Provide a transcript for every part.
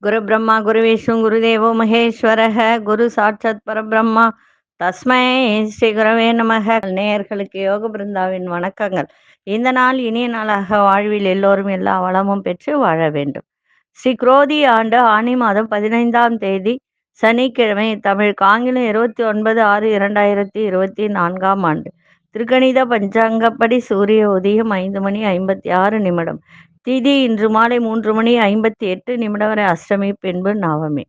குரு பிரம்மா குரு விஷ்ணு குரு தேவோ மகேஸ்வரக குரு சாட்சாத் பரபிரம்மா. தஸ்மை ஸ்ரீ குரவே நமக. நேயர்களுக்கு யோக பிருந்தாவின் வணக்கங்கள். இந்த நாள் இனிய நாளாக வாழ்வில் எல்லோரும் எல்லா வளமும் பெற்று வாழ வேண்டும். ஸ்ரீ குரோதி ஆண்டு ஆனி மாதம் பதினைந்தாம் தேதி சனிக்கிழமை தமிழ் ஆங்கிலம் இருபத்தி ஒன்பது ஆறு இரண்டாயிரத்தி இருபத்தி நான்காம் ஆண்டு. திருக்கணித பஞ்சாங்கப்படி சூரிய உதயம் ஐந்து மணி ஐம்பத்தி ஆறு நிமிடம். திதி இன்று மாலை மூன்று மணி ஐம்பத்தி எட்டு நிமிடம் வரை அஷ்டமி பின்பு நவமி.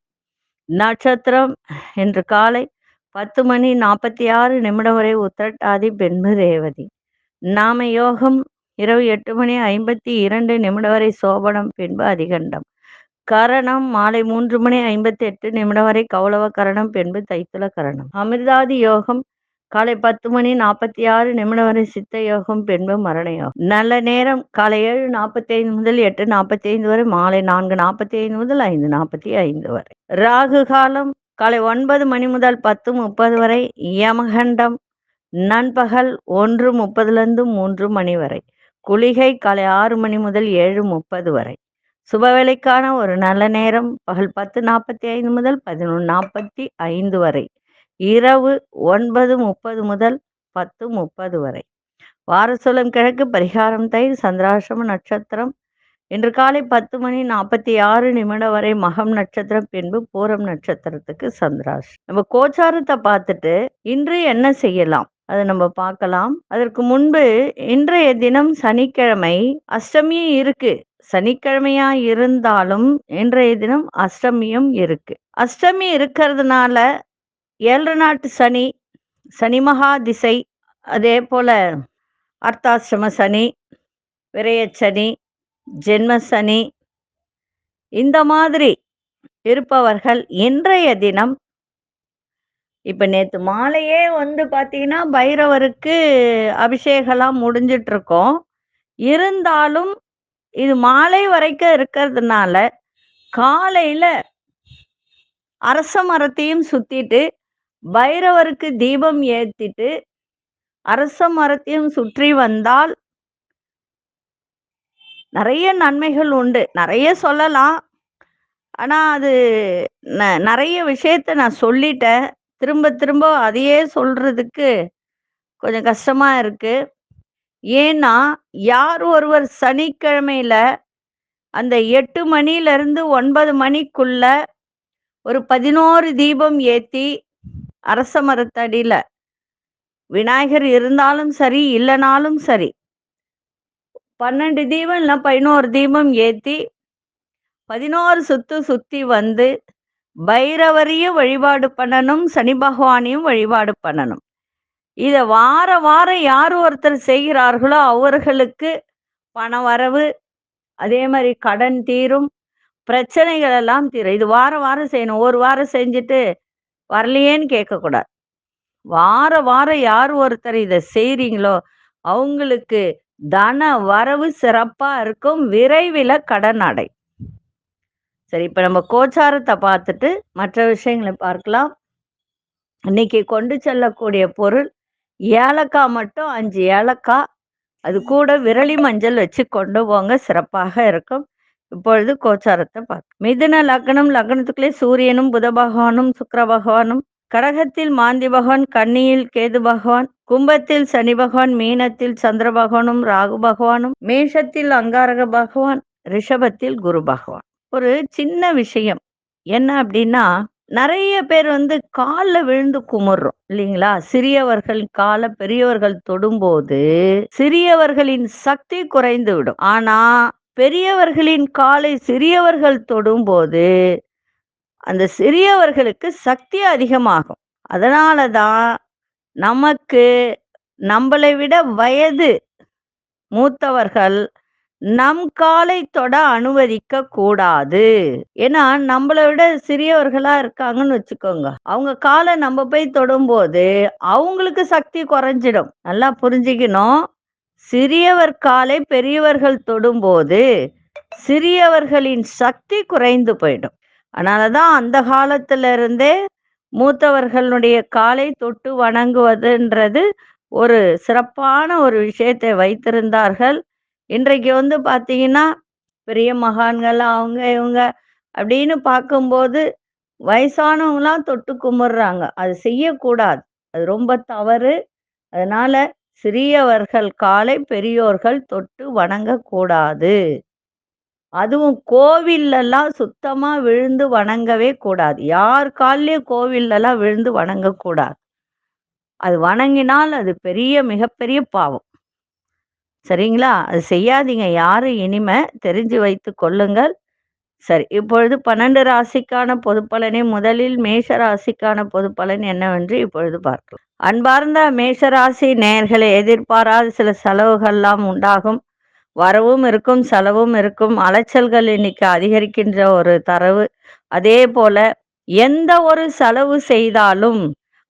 நட்சத்திரம் இன்று காலை பத்து மணி நாற்பத்தி ஆறு நிமிடம் வரை உத்திரட்டாதி பின்பு ரேவதி. நாம யோகம் இரவு எட்டு மணி ஐம்பத்தி இரண்டு நிமிடம் வரை சோபனம் பின்பு அதிகண்டம். கரணம் மாலை மூன்று மணி ஐம்பத்தி எட்டு நிமிடம் வரை கௌளவ கரணம் பின்பு தைத்துல கரணம். அமிர்தாதி யோகம் காலை பத்து மணி நாற்பத்தி ஆறு நிமிடம் வரை சித்த யோகம் பின்பு மரண யோகம். நல்ல நேரம் காலை ஏழு நாற்பத்தி ஐந்து முதல் எட்டு நாற்பத்தி ஐந்து வரை மாலை நான்கு நாற்பத்தி ஐந்து முதல் ஐந்து நாற்பத்தி ஐந்து வரை. ராகு காலம் காலை ஒன்பது மணி முதல் பத்து முப்பது வரை யமகண்டம் நண்பகல் ஒன்று முப்பதுலேருந்து மூன்று மணி வரை குளிகை காலை ஆறு மணி முதல் ஏழு முப்பது வரை. சுபவேளைக்கான ஒரு நல்ல நேரம் பகல் பத்து நாற்பத்தி ஐந்து முதல் பதினொன்று நாற்பத்தி ஐந்து வரை. இரவு ஒன்பது முப்பது முதல் பத்து முப்பது வரை. வாரசூலம் கிழக்கு பரிகாரம் தை சந்திராசிரம நட்சத்திரம். இன்று காலை பத்து மணி நாற்பத்தி ஆறு நிமிடம் வரை மகம் நட்சத்திரம் பின்பு பூரம் நட்சத்திரத்துக்கு சந்திராஷ். நம்ம கோச்சாரத்தை பார்த்துட்டு இன்று என்ன செய்யலாம்? அதை நம்ம பார்க்கலாம். அதற்கு முன்பு இன்றைய தினம் சனிக்கிழமை அஷ்டமியும் இருக்கு. சனிக்கிழமையா இருந்தாலும் இன்றைய தினம் அஷ்டமியும் இருக்கு. அஷ்டமி இருக்கிறதுனால ஏழு நாட்டு சனி சனி மகா திசை அதே போல அர்த்தாசிரம சனி விரயச்சனி ஜென்ம சனி. இந்த மாதிரி இருப்பவர்கள் இன்றைய தினம். இப்போ நேற்று மாலையே வந்து பார்த்தீங்கன்னா பைரவருக்கு அபிஷேகம்லாம் முடிஞ்சிட்டு இருக்கோம் இருந்தாலும் இது மாலை வரைக்கும் இருக்கிறதுனால காலையில் அரச மரத்தையும் சுத்திட்டு பைரவருக்கு தீபம் ஏத்திட்டு அரச மரத்தையும் சுற்றி வந்தால் நிறைய நன்மைகள் உண்டு. நிறைய சொல்லலாம். ஆனா அது ந- நிறைய விஷயத்த நான் சொல்லிட்டேன். திரும்ப திரும்ப அதையே சொல்றதுக்கு கொஞ்சம் கஷ்டமா இருக்கு. ஏன்னா யார் ஒருவர் சனிக்கிழமையில அந்த எட்டு மணில இருந்து ஒன்பது மணிக்குள்ள ஒரு பதினோரு தீபம் ஏத்தி அரச மரத்தடியில. விநாயகர் இருந்தாலும் சரி இல்லைனாலும் சரி. பன்னெண்டு தீபம் இல்லை பதினோரு தீபம் ஏத்தி பதினோரு சுத்து சுத்தி வந்து பைரவரையும் வழிபாடு பண்ணணும் சனி பகவானையும் வழிபாடு பண்ணணும். இதை வார வாரம் யார் ஒருத்தர் செய்கிறார்களோ அவர்களுக்கு பண வரவு அதே மாதிரி கடன் தீரும் பிரச்சனைகள் எல்லாம் தீரும். இது வாரம் வாரம் செய்யணும். ஒரு வாரம் செஞ்சுட்டு வரலையேன்னு கேட்கக்கூடாது. வார வாரம் யார் ஒருத்தர் இதை செய்றீங்களோ அவங்களுக்கு தன வரவு சிறப்பா இருக்கும் விரைவில் கடன் அடை. சரி இப்போ நம்ம கோச்சாரத்தை பார்த்துட்டு மற்ற விஷயங்களை பார்க்கலாம். இன்னைக்கு கொண்டு செல்லக்கூடிய பொருள் ஏலக்காய் மட்டும் அஞ்சு ஏலக்காய். அது கூட விரலி மஞ்சள் வச்சு கொண்டு போங்க சிறப்பாக இருக்கும். இப்பொழுது கோச்சாரத்தை பார்க்க மிதுன லக்னம் லக்னத்துக்குள்ளே சூரியனும் புத பகவானும் சுக்கர பகவானும் கடகத்தில் மாந்தி பகவான் கன்னியில் கேது பகவான் கும்பத்தில் சனி பகவான் மீனத்தில் சந்திர பகவானும் ராகு பகவானும் மேஷத்தில் அங்காரக பகவான் ரிஷபத்தில் குரு பகவான். ஒரு சின்ன விஷயம். என்ன அப்படின்னா நிறைய பேர் வந்து காலில் விழுந்து குமுறுறோம் இல்லைங்களா? சிறியவர்கள் கால பெரியவர்கள் தொடும்போது சிறியவர்களின் சக்தி குறைந்து விடும். ஆனா பெரியவர்களின் காலை சிறியவர்கள் தொடும்போது அந்த சிறியவர்களுக்கு சக்தி அதிகமாகும். அதனால தான் நமக்கு நம்மளை விட வயது மூத்தவர்கள் நம் காலை தொட அனுமதிக்க கூடாது. ஏன்னா நம்மளை விட சிறியவர்களா இருக்காங்கன்னு வச்சுக்கோங்க. அவங்க காலை நம்ம போய் தொடும்போது அவங்களுக்கு சக்தி குறைஞ்சிடும். நல்லா புரிஞ்சுக்கணும். சிறியவர் காலை பெரியவர்கள் தொடும்போது சிறியவர்களின் சக்தி குறைந்து போயிடும். அதனாலதான் அந்த காலத்துல இருந்தே மூத்தவர்களுடைய காலை தொட்டு வணங்குவதுன்றது ஒரு சிறப்பான ஒரு விஷயத்தை வைத்திருந்தார்கள். இன்றைக்கு வந்து பார்த்தீங்கன்னா பெரிய மகான்கள் அவங்க இவங்க அப்படின்னு பார்க்கும்போது வயசானவங்களாம் தொட்டு கும்பிடுறாங்க. அது செய்யக்கூடாது. அது ரொம்ப தவறு. அதனால சிறியவர்கள் காலை பெரியோர்கள் தொட்டு வணங்கக்கூடாது அதுவும் கோவில்லலாம் சுத்தமா விழுந்து வணங்கவே கூடாது. யார் கால்லயும் கோவில்லலாம் விழுந்து வணங்கக்கூடாது அது வணங்கினால் அது பெரிய மிகப்பெரிய பாவம். சரிங்களா? அது செய்யாதீங்க. யாரும் இனிமே தெரிஞ்சு வைத்து கொள்ளுங்கள். சரி இப்பொழுது பன்னெண்டு ராசிக்கான பொது பலனை முதலில் மேஷ ராசிக்கான பொது பலன் என்னவென்று இப்பொழுது பார்க்கலாம். அன்பார்ந்த மேஷராசி நேர்களை எதிர்பாராத சில செலவுகள்லாம் உண்டாகும். வரவும் இருக்கும் செலவும் இருக்கும். அலைச்சல்கள் இன்னைக்கு அதிகரிக்கின்ற ஒரு தரவு. அதே போல எந்த ஒரு செலவு செய்தாலும்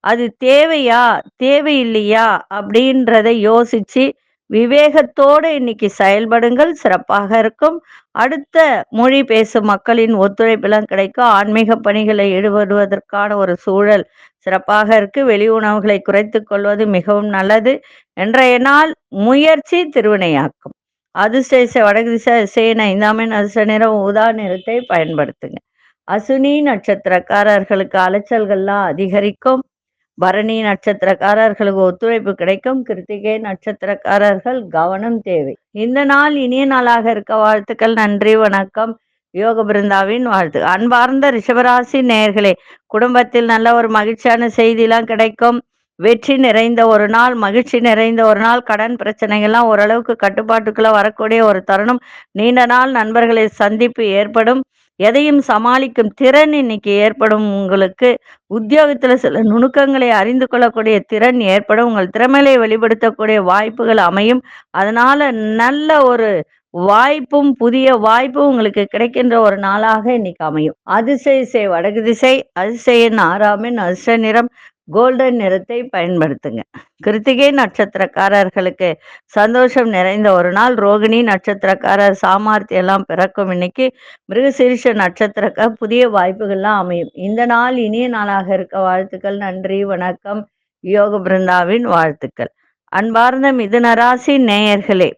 அது தேவையா தேவையில்லையா அப்படின்றத யோசிச்சு விவேகத்தோடு இன்னைக்கு செயல்படுங்கள். சிறப்பாக இருக்கும். அடுத்த மொழி பேசும் மக்களின் ஒத்துழைப்பெல்லாம் கிடைக்கும் ஆன்மீக பணிகளை ஈடுபடுவதற்கான ஒரு சூழல் சிறப்பாக இருக்கு. வெளி உணவுகளை குறைத்து கொள்வது மிகவும் நல்லது. இன்றைய நாள் முயற்சி திருவினையாக்கும். அதிர்ஷ்ட வடக்கு திசை சேன ஐந்தாமின் அதிர்ஷ்ட நிறம் ஊதா நிறத்தை பயன்படுத்துங்க. அசுனி நட்சத்திரக்காரர்களுக்கு அலைச்சல்கள்லாம் அதிகரிக்கும். பரணி நட்சத்திரக்காரர்களுக்கு ஒத்துழைப்பு கிடைக்கும். கிருத்திகை நட்சத்திரக்காரர்கள் கவனம் தேவை. இந்த நாள் இனிய நாளாக இருக்க வாழ்த்துக்கள். நன்றி வணக்கம். யோக பிருந்தாவின் வாழ்த்து. அன்பார்ந்த ரிஷபராசி நேயர்களே குடும்பத்தில் நல்ல ஒரு மகிழ்ச்சியான செய்திலாம் கிடைக்கும். வெற்றி நிறைந்த ஒரு நாள் மகிழ்ச்சி நிறைந்த ஒரு நாள். கடன் பிரச்சனைகள்லாம் ஓரளவுக்கு கட்டுப்பாட்டுக்குள்ள வரக்கூடிய ஒரு தருணம். நீண்ட நாள் நண்பர்களை சந்திப்பு ஏற்படும். எதையும் சமாளிக்கும் திறன் இன்னைக்கு ஏற்படும் உங்களுக்கு. உத்தியோகத்துல சில நுணுக்கங்களை அறிந்து கொள்ளக்கூடிய திறன் ஏற்படும். உங்கள் திறமையை வெளிப்படுத்தக்கூடிய வாய்ப்புகள் அமையும். அதனால நல்ல ஒரு வாய்ப்பும் புதிய வாய்ப்பும் உங்களுக்கு கிடைக்கின்ற ஒரு நாளாக இன்னைக்கு அமையும். அதிசய செய் வடக்கு திசை அதிசயன் ஆறாமின் அதிர்ஷ்ட நிறம் கோல்டன் நிறத்தை பயன்படுத்துங்க. கிருத்திகை நட்சத்திரக்காரர்களுக்கு சந்தோஷம் நிறைந்த ஒரு நாள் ரோகிணி நட்சத்திரக்காரர் சாமர்த்தியம் எல்லாம் பிறக்கும் இன்னைக்கு மிருகசீரிஷ நட்சத்திரக்க புதிய வாய்ப்புகள்லாம் அமையும். இந்த நாள் இனிய நாளாக இருக்க வாழ்த்துக்கள். நன்றி வணக்கம். யோக பிருந்தாவின் வாழ்த்துக்கள். அன்பார்ந்த மிதுனராசி நேயர்களே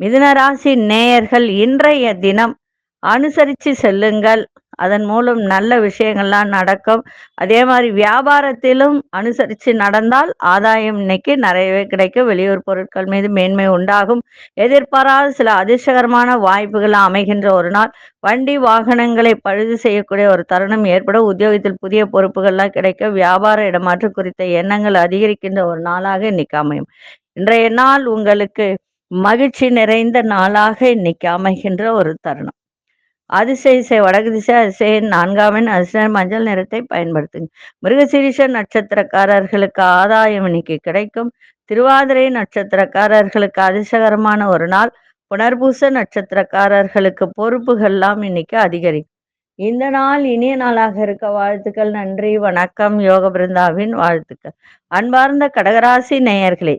மிதுனராசி நேயர்கள் இன்றைய தினம் அனுசரித்து செல்லுங்கள். அதன் மூலம் நல்ல விஷயங்கள்லாம் நடக்கும். அதே மாதிரி வியாபாரத்திலும் அனுசரித்து நடந்தால் ஆதாயம் இன்னைக்கு நிறையவே கிடைக்கும். வெளியூர் பொருட்கள் மீது மேன்மை உண்டாகும். எதிர்பாராத சில அதிர்ஷ்டகரமான வாய்ப்புகள் அமைகின்ற ஒரு நாள். வண்டி வாகனங்களை பழுது செய்யக்கூடிய ஒரு தருணம் ஏற்பட உத்தியோகத்தில் புதிய பொறுப்புகள்லாம் கிடைக்க வியாபார இடமாற்றம் குறித்த எண்ணங்கள் அதிகரிக்கின்ற ஒரு நாளாக இன்னைக்கு அமையும். இன்றைய நாள் உங்களுக்கு மகிழ்ச்சி நிறைந்த நாளாக இன்னைக்கு அமைகின்ற ஒரு தருணம். அதிசய வடக்கு திசை அதிசயன் நான்காவின் அதிசய மஞ்சள் நிறத்தை பயன்படுத்துங்க மிருகசீரிஷ நட்சத்திரக்காரர்களுக்கு ஆதாயம் இன்னைக்கு கிடைக்கும். திருவாதிரை நட்சத்திரக்காரர்களுக்கு அதிர்ஷ்டகரமான ஒரு நாள். புனர்பூச நட்சத்திரக்காரர்களுக்கு பொறுப்புகள்லாம் இன்னைக்கு அதிகரிக்கும். இந்த நாள் இனிய நாளாக இருக்க வாழ்த்துக்கள் நன்றி வணக்கம் யோக பிருந்தாவின் வாழ்த்துக்கள். அன்பார்ந்த கடகராசி நேயர்களே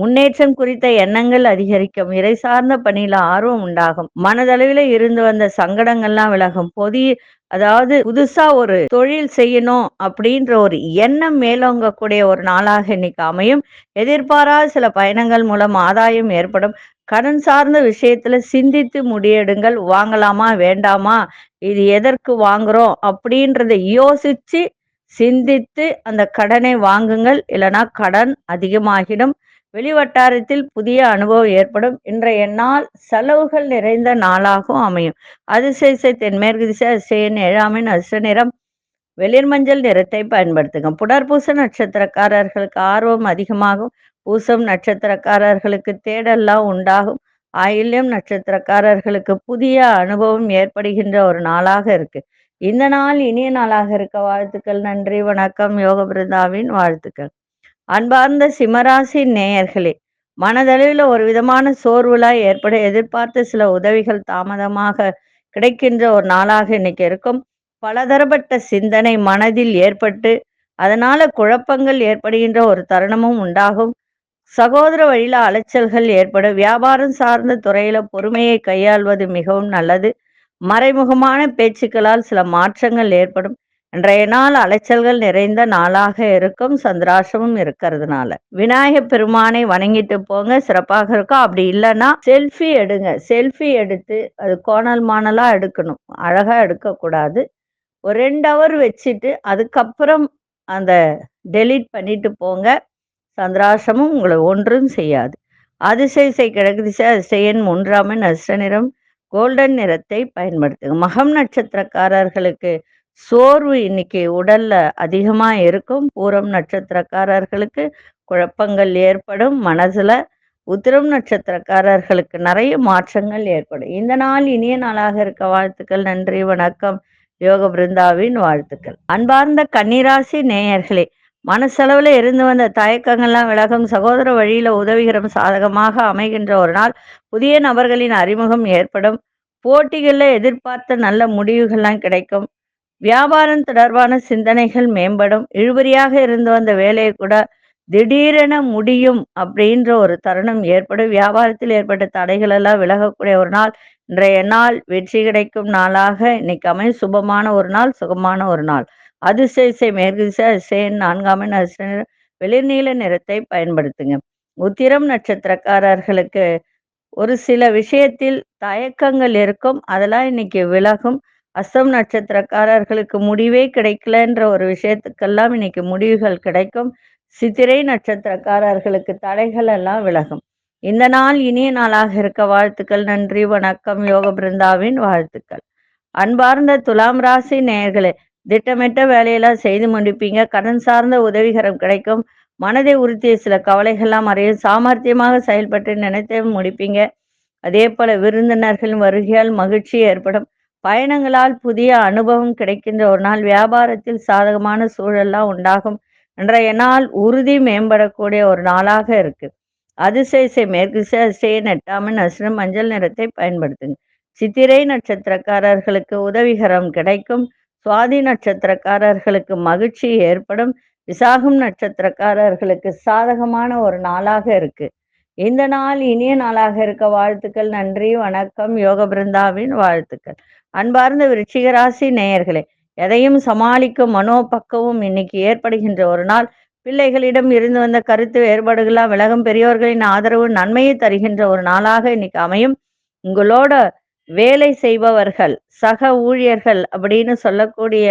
முன்னேற்றம் குறித்த எண்ணங்கள் அதிகரிக்கும். இறை சார்ந்த பணியில ஆர்வம் உண்டாகும். மனதளவில் இருந்து வந்த சங்கடங்கள்லாம் விலகும். பொதி அதாவது புதுசா ஒரு தொழில் செய்யணும் அப்படின்ற ஒரு எண்ணம் மேலோங்கக்கூடிய ஒரு நாளாக இன்னைக்கு அமையும். எதிர்பாராத சில பயணங்கள் மூலம் ஆதாயம் ஏற்படும். கடன் சார்ந்த விஷயத்துல சிந்தித்து முடியெடுங்கள் வாங்கலாமா வேண்டாமா? இது எதற்கு வாங்குறோம்? அப்படின்றத யோசிச்சு சிந்தித்து அந்த கடனை வாங்குங்கள். இல்லைன்னா கடன் அதிகமாகிடும். வெளிவட்டாரத்தில் புதிய அனுபவம் ஏற்படும். இன்றைய நாள் செலவுகள் நிறைந்த நாளாகவும் அமையும். அதிசயசை தென்மேற்கு திசை அதிசயன் ஏழாமின் அசு நிறம். வெளிர் மஞ்சள் நிறத்தை பயன்படுத்துங்க. புடற்பூச நட்சத்திரக்காரர்களுக்கு ஆர்வம் அதிகமாகும். பூசம் நட்சத்திரக்காரர்களுக்கு தேடல்லாம் உண்டாகும். ஆயில்யம் நட்சத்திரக்காரர்களுக்கு புதிய அனுபவம் ஏற்படுகின்ற ஒரு நாளாக இருக்கு. இந்த நாள் இனிய நாளாக இருக்க வாழ்த்துக்கள். நன்றி வணக்கம். யோக பிருந்தாவின் வாழ்த்துக்கள். அன்பார்ந்த சிம்மராசி நேயர்களே மனதளவில் ஒரு விதமான சோர்வுலாய் ஏற்பட எதிர்பார்த்த சில உதவிகள் தாமதமாக கிடைக்கின்ற ஒரு நாளாக இன்னைக்கு இருக்கும். பலதரப்பட்ட சிந்தனை மனதில் ஏற்பட்டு அதனால குழப்பங்கள் ஏற்படுகின்ற ஒரு தருணமும் உண்டாகும். சகோதர வழியில அலைச்சல்கள் ஏற்படும் வியாபாரம் சார்ந்த துறையில பொறுமையை கையாள்வது மிகவும் நல்லது. மறைமுகமான பேச்சுக்களால் சில மாற்றங்கள் ஏற்படும். இன்றைய நாள் அலைச்சல்கள் நிறைந்த நாளாக இருக்கும். சந்திராசமும் இருக்கிறதுனால. விநாயகப் பெருமானை வணங்கிட்டு போங்க. சிறப்பாக இருக்கும். அப்படி இல்லைன்னா செல்ஃபி எடுங்க. செல்ஃபி எடுத்து அது கோணல் மாணலா எடுக்கணும். அழகா எடுக்கக்கூடாது. ஒரு ரெண்டு ஹவர் வச்சுட்டு அதுக்கப்புறம் அந்த டெலீட் பண்ணிட்டு போங்க. சந்திராசமும் உங்களை ஒன்றும் செய்யாது. அதிசய கிழக்கு திசை அதிசயன் மூன்றாமன் அஷ்ட நிறம் கோல்டன் நிறத்தை பயன்படுத்துங்க. மகம் நட்சத்திரக்காரர்களுக்கு சோர்வு இன்னைக்கு உடல்ல அதிகமா இருக்கும். பூரம் நட்சத்திரக்காரர்களுக்கு குழப்பங்கள் ஏற்படும். மனசுல உத்திரம் நட்சத்திரக்காரர்களுக்கு நிறைய மாற்றங்கள் ஏற்படும். இந்த நாள் இனிய நாளாக இருக்க வாழ்த்துக்கள். நன்றி வணக்கம். யோக பிருந்தாவின் வாழ்த்துக்கள். அன்பார்ந்த கன்னிராசி நேயர்களே மனசளவில் இருந்து வந்த தயக்கங்கள்லாம் விலகும். சகோதர வழியில உதவிகரம் சாதகமாக அமைகின்ற ஒரு நாள். புதிய நபர்களின் அறிமுகம் ஏற்படும். போட்டிகளில் எதிர்பார்த்த நல்ல முடிவுகள்லாம் கிடைக்கும். வியாபாரம் தொடர்பான சிந்தனைகள் மேம்படும். இழுபறியாக இருந்து வந்த வேலையை கூட திடீரென முடியும் அப்படின்ற ஒரு தருணம் ஏற்படும். வியாபாரத்தில் ஏற்பட்ட தடைகள் எல்லாம் விலகக்கூடிய ஒரு நாள். இன்றைய நாள் வெற்றி கிடைக்கும் நாளாக. இன்னைக்கு அமையும் சுபமான ஒரு நாள் சுகமான ஒரு நாள். அதிசய மேற்கு திசை அதிசயன் நான்காம் வெளிர்நீல நிறத்தை பயன்படுத்துங்க. உத்திரம் நட்சத்திரக்காரர்களுக்கு ஒரு சில விஷயத்தில் தயக்கங்கள் இருக்கும். அதெல்லாம் இன்னைக்கு விலகும். அசம் நட்சத்திரக்காரர்களுக்கு முடிவே கிடைக்கலன்ற ஒரு விஷயத்துக்கெல்லாம் இன்னைக்கு முடிவுகள் கிடைக்கும். சித்திரை நட்சத்திரக்காரர்களுக்கு தடைகள் எல்லாம் விலகும். இந்த நாள் இனிய நாளாக இருக்க வாழ்த்துக்கள் நன்றி வணக்கம் யோக பிருந்தாவின் வாழ்த்துக்கள். அன்பார்ந்த துலாம் ராசி நேயர்களே திட்டமிட்ட வேலையெல்லாம் செய்து முடிப்பீங்க. கடன் சார்ந்த உதவிகரம் கிடைக்கும். மனதை உறுத்திய சில கவலைகள்லாம் மறையும் சாமர்த்தியமாக செயல்பட்டு நினைத்தே முடிப்பீங்க. அதே போல விருந்தினர்களின் வருகையால் மகிழ்ச்சி ஏற்படும். பயணங்களால் புதிய அனுபவம் கிடைக்கின்ற ஒரு நாள் வியாபாரத்தில் சாதகமான சூழல்லாம் உண்டாகும் இன்றைய நாள் உறுதி மேம்படக்கூடிய ஒரு நாளாக இருக்கு. அதிசயசை மேற்கு அதிசய நெட்டாமன் அசுரம் மஞ்சள் நிறத்தை பயன்படுத்துங்க. சித்திரை நட்சத்திரக்காரர்களுக்கு உதவிகரம் கிடைக்கும். சுவாதி நட்சத்திரக்காரர்களுக்கு மகிழ்ச்சி ஏற்படும். விசாகம் நட்சத்திரக்காரர்களுக்கு சாதகமான ஒரு நாளாக இருக்கு. இந்த நாள் இனிய நாளாக இருக்க வாழ்த்துக்கள். நன்றி வணக்கம். யோக பிருந்தாவின் வாழ்த்துக்கள். அன்பார்ந்த விருச்சிகராசி நேயர்களே எதையும் சமாளிக்கும் மனோபக்கமும் இன்னைக்கு ஏற்படுகின்ற ஒரு நாள். பிள்ளைகளிடம் இருந்து வந்த கருத்து வேறுபாடுகளா விலகும் பெரியோர்களின் ஆதரவு நன்மையை தருகின்ற ஒரு நாளாக இன்னைக்கு அமையும். உங்களோட வேலை செய்பவர்கள் சக ஊழியர்கள் அப்படின்னு சொல்லக்கூடிய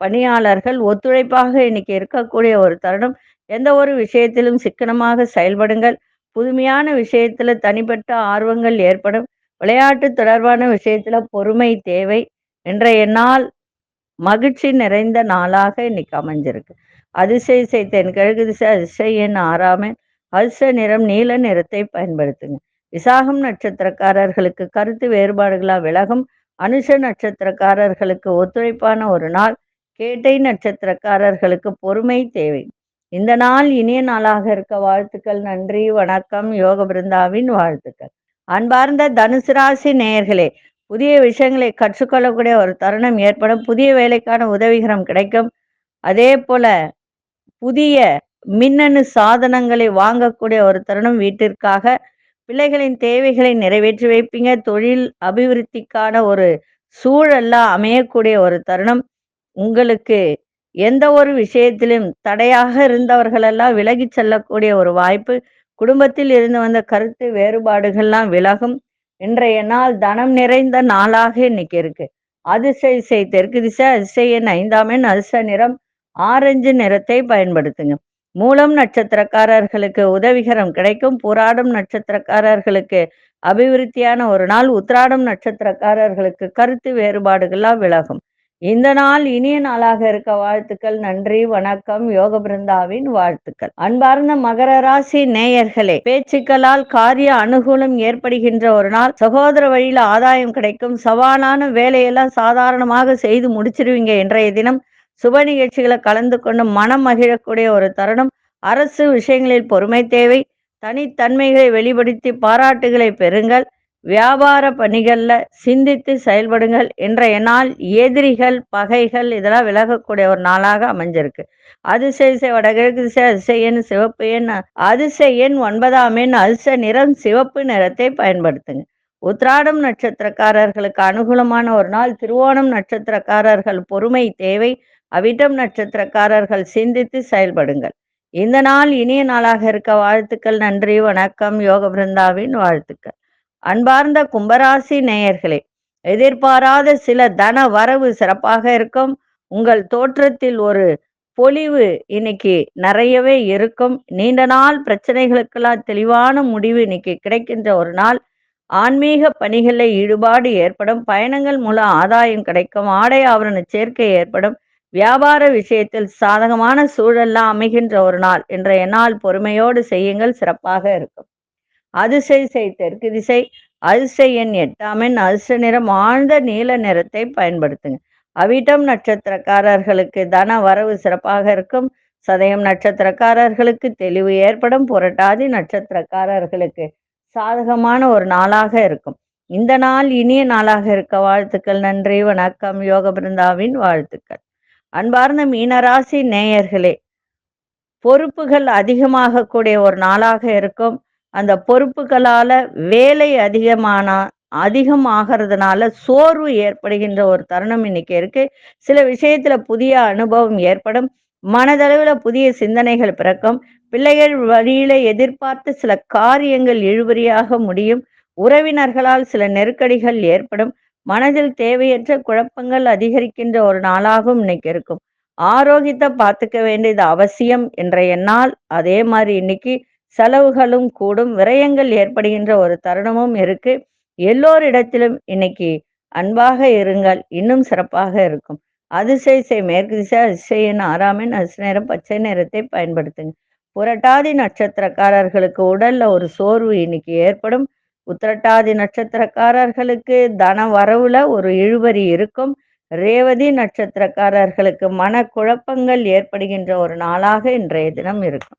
பணியாளர்கள் ஒத்துழைப்பாக இன்னைக்கு இருக்கக்கூடிய ஒரு தருணம். எந்த ஒரு விஷயத்திலும் சிக்கனமாக செயல்படுங்கள். புதுமையான விஷயத்துல தனிப்பட்ட ஆர்வங்கள் ஏற்படும். விளையாட்டு தொடர்பான விஷயத்துல பொறுமை தேவை இன்றைய நாள் மகிழ்ச்சி நிறைந்த நாளாக இன்னைக்கு அமைஞ்சிருக்கு. அதிசய செய்தேன் கிழக்கு திசை அதிசயன் ஆறாமன் அதிர்ஷ்ட நிறம் நீல நிறத்தை பயன்படுத்துங்க. விசாகம் நட்சத்திரக்காரர்களுக்கு கருத்து வேறுபாடுகளா? விலகும் அனுஷ நட்சத்திரக்காரர்களுக்கு ஒத்துழைப்பான ஒரு நாள். கேட்டை நட்சத்திரக்காரர்களுக்கு பொறுமை தேவை. இந்த நாள் இனிய நாளாக இருக்க வாழ்த்துக்கள். நன்றி வணக்கம். யோக பிருந்தாவின் வாழ்த்துக்கள். அன்பார்ந்த தனுசு ராசி நேயர்களே புதிய விஷயங்களை கற்றுக்கொள்ளக்கூடிய ஒரு தருணம் ஏற்படும். புதிய வேலைக்கான உதவிகரம் கிடைக்கும். அதே போல புதிய மின்னணு சாதனங்களை வாங்கக்கூடிய ஒரு தருணம் வீட்டிற்காக. பிள்ளைகளின் தேவைகளை நிறைவேற்றி வைப்பீங்க. தொழில் அபிவிருத்திக்கான ஒரு சூழல்லாம் அமையக்கூடிய ஒரு தருணம். உங்களுக்கு எந்த ஒரு விஷயத்திலும் தடையாக இருந்தவர்களெல்லாம் விலகி செல்லக்கூடிய ஒரு வாய்ப்பு. குடும்பத்தில் இருந்து வந்த கருத்து வேறுபாடுகள்லாம் விலகும். இன்றைய நாள் தனம் நிறைந்த நாளாக இன்னைக்கு இருக்கு. அதிசய தெற்கு திசை அதிசயன் ஐந்தாம் எண் அதிச நிறம் ஆரஞ்சு நிறத்தை பயன்படுத்துங்க. மூலம் நட்சத்திரக்காரர்களுக்கு உதவிகரம் கிடைக்கும். போராடும் நட்சத்திரக்காரர்களுக்கு அபிவிருத்தியான ஒரு நாள். உத்ராடம் நட்சத்திரக்காரர்களுக்கு கருத்து வேறுபாடுகள்லாம் விலகும். இந்த நாள் இனிய நாளாக இருக்க வாழ்த்துக்கள் நன்றி வணக்கம் யோக பிருந்தாவின் வாழ்த்துக்கள். அன்பார்ந்த மகர ராசி நேயர்களே பேச்சுக்களால் காரிய அனுகூலம் ஏற்படுகின்ற ஒரு நாள். சகோதர வழியில ஆதாயம் கிடைக்கும். சவாலான வேலையெல்லாம் சாதாரணமாக செய்து முடிச்சிருவீங்க இன்றைய தினம். சுப நிகழ்ச்சிகளை கலந்து கொண்டு மனம் மகிழக்கூடிய ஒரு தருணம். அரசு விஷயங்களில் பொறுமை தேவை. தனித்தன்மைகளை வெளிப்படுத்தி பாராட்டுகளை பெறுங்கள். வியாபார பணிகளில் சிந்தித்து செயல்படுங்கள் இன்றைய நாள் எதிரிகள் பகைகள் இதெல்லாம் விலகக்கூடிய ஒரு நாளாக அமைஞ்சிருக்கு. அதிசய வடகிழக்கு திசை அதிசயன் சிவப்பு எண் அதிசயன் ஒன்பதாம் எண் அதிச நிறம் சிவப்பு நிறத்தை பயன்படுத்துங்க. உத்ராடம் நட்சத்திரக்காரர்களுக்கு அனுகூலமான ஒரு நாள் திருவோணம் நட்சத்திரக்காரர்கள் பொறுமை தேவை அவிட்டம் நட்சத்திரக்காரர்கள் சிந்தித்து செயல்படுங்கள். இந்த நாள் இனிய நாளாக இருக்க வாழ்த்துக்கள் நன்றி வணக்கம் யோக பிருந்தாவின் வாழ்த்துக்கள். அன்பார்ந்த கும்பராசி நேயர்களே எதிர்பாராத சில தன வரவு சிறப்பாக இருக்கும். உங்கள் தோற்றத்தில் ஒரு பொலிவு இன்னைக்கு நிறையவே இருக்கும். நீண்ட நாள் பிரச்சனைகளுக்கெல்லாம் தெளிவான முடிவு இன்னைக்கு கிடைக்கின்ற ஒரு நாள். ஆன்மீக பணிகளில் ஈடுபாடு ஏற்படும். பயணங்கள் மூலம் ஆதாயம் கிடைக்கும். ஆடை ஆவரண சேர்க்கை ஏற்படும். வியாபார விஷயத்தில் சாதகமான சூழல்லாம் அமைகின்ற ஒரு நாள். இன்றைய நாள் பொறுமையோடு செய்யுங்கள். சிறப்பாக இருக்கும். அதிசை செய் தெற்கு திசை அதிசை எண் எட்டாமின் அதிர்ஷ்ட நிறம் ஆழ்ந்த நீல நிறத்தை பயன்படுத்துங்க. அவிட்டம் நட்சத்திரக்காரர்களுக்கு தன வரவு சிறப்பாக இருக்கும். சதயம் நட்சத்திரக்காரர்களுக்கு தெளிவு ஏற்படும். புரட்டாதி நட்சத்திரக்காரர்களுக்கு சாதகமான ஒரு நாளாக இருக்கும். இந்த நாள் இனிய நாளாக இருக்க வாழ்த்துக்கள் நன்றி வணக்கம். யோக பிருந்தாவின் வாழ்த்துக்கள். அன்பார்ந்த மீனராசி நேயர்களே பொறுப்புகள் அதிகமாக கூடிய ஒரு நாளாக இருக்கும். அந்த பொறுப்புகளால வேலை அதிகமானா அதிகமாகிறதுனால சோர்வு ஏற்படுகின்ற ஒரு தருணம் இன்னைக்கு இருக்கு. சில விஷயத்துல புதிய அனுபவம் ஏற்படும். மனதளவில் புதிய சிந்தனைகள் பிறக்கும். பிள்ளைகள் வழியில எதிர்பார்த்து சில காரியங்கள் இழுபறியாக முடியும். உறவினர்களால் சில நெருக்கடிகள் ஏற்படும். மனதில் தேவையற்ற குழப்பங்கள் அதிகரிக்கின்ற ஒரு நாளாகவும் இன்னைக்கு இருக்கும். ஆரோக்கியத்தை பார்த்துக்க வேண்டியது அவசியம் என்ற எண்ணால் அதே மாதிரி இன்னைக்கு செலவுகளும் கூடும். விரயங்கள் ஏற்படுகின்ற ஒரு தருணமும் இருக்கு. எல்லோரிடத்திலும் இன்னைக்கு அன்பாக இருங்கள். இன்னும் சிறப்பாக இருக்கும். அதிசய செய் மேற்கு திசை அதிசயன் ஆறாமின் நேரம் பச்சை நிறத்தை பயன்படுத்துங்க. புரட்டாதி நட்சத்திரக்காரர்களுக்கு உடல்ல ஒரு சோர்வு இன்னைக்கு ஏற்படும். உத்திரட்டாதி நட்சத்திரக்காரர்களுக்கு தன வரவுல ஒரு இழுபறி இருக்கும். ரேவதி நட்சத்திரக்காரர்களுக்கு மன குழப்பங்கள் ஏற்படுகின்ற ஒரு நாளாக இன்றைய தினம் இருக்கும்.